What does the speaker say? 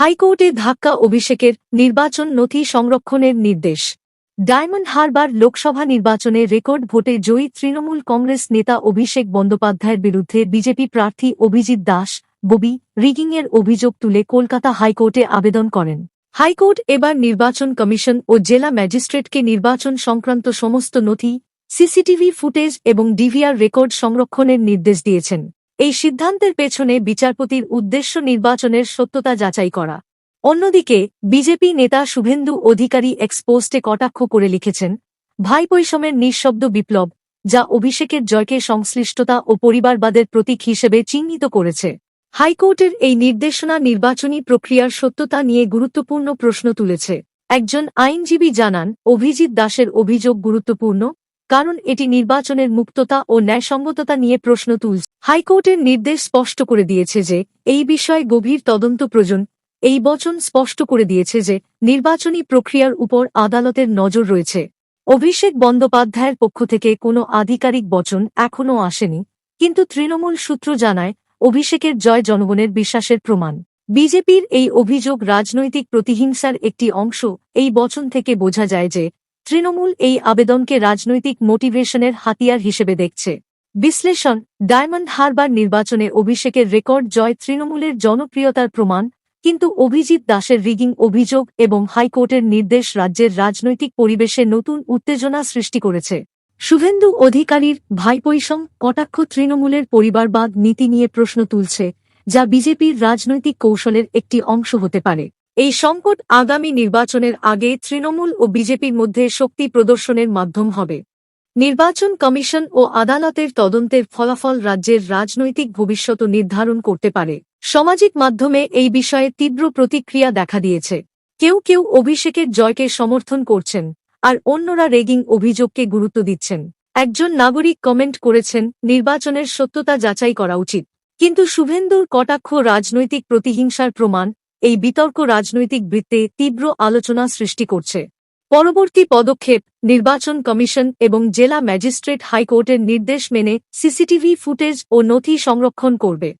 হাইকোর্টে ধাক্কা অভিষেকের নির্বাচন নথি সংরক্ষণের নির্দেশ। ডায়মন্ড হারবার লোকসভা নির্বাচনে রেকর্ড ভোটে জয়ী তৃণমূল কংগ্রেস নেতা অভিষেক বন্দ্যোপাধ্যায়ের বিরুদ্ধে বিজেপি প্রার্থী অভিজিৎ দাস ববি রিগিংয়ের অভিযোগ তুলে কলকাতা হাইকোর্টে আবেদন করেন। হাইকোর্ট এবার নির্বাচন কমিশন ও জেলা ম্যাজিস্ট্রেটকে নির্বাচন সংক্রান্ত সমস্ত নথি, সিসিটিভি ফুটেজ এবং ডিভিআর রেকর্ড সংরক্ষণের নির্দেশ দিয়েছেন। এই সিদ্ধান্তের পেছনে বিচারপতির উদ্দেশ্য নির্বাচনের সত্যতা যাচাই করা। অন্যদিকে, বিজেপি নেতা শুভেন্দু অধিকারী এক্সপোস্টে কটাক্ষ করে লিখেছেন ভাইপৈষমের নিঃশব্দ বিপ্লব, যা অভিষেকের জয়কে সংশ্লিষ্টতা ও পরিবারবাদের প্রতীক হিসেবে চিহ্নিত করেছে। হাইকোর্টের এই নির্দেশনা নির্বাচনী প্রক্রিয়ার সত্যতা নিয়ে গুরুত্বপূর্ণ প্রশ্ন তুলেছে। একজন আইনজীবী জানান, অভিজিৎ দাসের অভিযোগ গুরুত্বপূর্ণ কারণ এটি নির্বাচনের মুক্ততা ও ন্যায়সঙ্গততা নিয়ে প্রশ্ন তুলছে। হাইকোর্টের নির্দেশ স্পষ্ট করে দিয়েছে যে, এই বিষয়ে গভীর তদন্ত প্রয়োজন। এই বচন স্পষ্ট করে দিয়েছে যে, নির্বাচনী প্রক্রিয়ার উপর আদালতের নজর রয়েছে। অভিষেক বন্দ্যোপাধ্যায়ের পক্ষ থেকে কোনো আধিকারিক বচন এখনও আসেনি, কিন্তু তৃণমূল সূত্র জানায়, অভিষেকের জয় জনগণের বিশ্বাসের প্রমাণ। বিজেপির এই অভিযোগ রাজনৈতিক প্রতিহিংসার একটি অংশ। এই বচন থেকে বোঝা যায় যে তৃণমূল এই আবেদনকে রাজনৈতিক মোটিভেশনের হাতিয়ার হিসেবে দেখছে। বিশ্লেষণ, ডায়মন্ড হারবার নির্বাচনে অভিষেকের রেকর্ড জয় তৃণমূলের জনপ্রিয়তার প্রমাণ, কিন্তু অভিজিৎ দাসের রিগিং অভিযোগ এবং হাইকোর্টের নির্দেশ রাজ্যের রাজনৈতিক পরিবেশে নতুন উত্তেজনা সৃষ্টি করেছে। শুভেন্দু অধিকারীর ভাইপৈষম কটাক্ষ তৃণমূলের পরিবারবাদ নীতি নিয়ে প্রশ্ন তুলছে, যা বিজেপির রাজনৈতিক কৌশলের একটি অংশ হতে পারে। এই সংকট আগামী নির্বাচনের আগে তৃণমূল ও বিজেপির মধ্যে শক্তি প্রদর্শনের মাধ্যম হবে। নির্বাচন কমিশন ও আদালতের তদন্তের ফলাফল রাজ্যের রাজনৈতিক ভবিষ্যৎ নির্ধারণ করতে পারে। সামাজিক মাধ্যমে এই বিষয়ে তীব্র প্রতিক্রিয়া দেখা দিয়েছে। কেউ কেউ অভিষেকের জয়কে সমর্থন করছেন, আর অন্যরা রেগিং অভিযোগকে গুরুত্ব দিচ্ছেন। একজন নাগরিক কমেন্ট করেছেন, নির্বাচনের সত্যতা যাচাই করা উচিত। কিন্তু শুভেন্দুর কটাক্ষ রাজনৈতিক প্রতিহিংসার প্রমাণ এই বিতর্ক রাজনৈতিক বৃত্তে তীব্র আলোচনা সৃষ্টি করছে। পরবর্তী পদক্ষেপ, নির্বাচন কমিশন এবং জেলা ম্যাজিস্ট্রেট হাইকোর্টের নির্দেশ মেনে সিসিটিভি ফুটেজ ও নথি সংরক্ষণ করবে।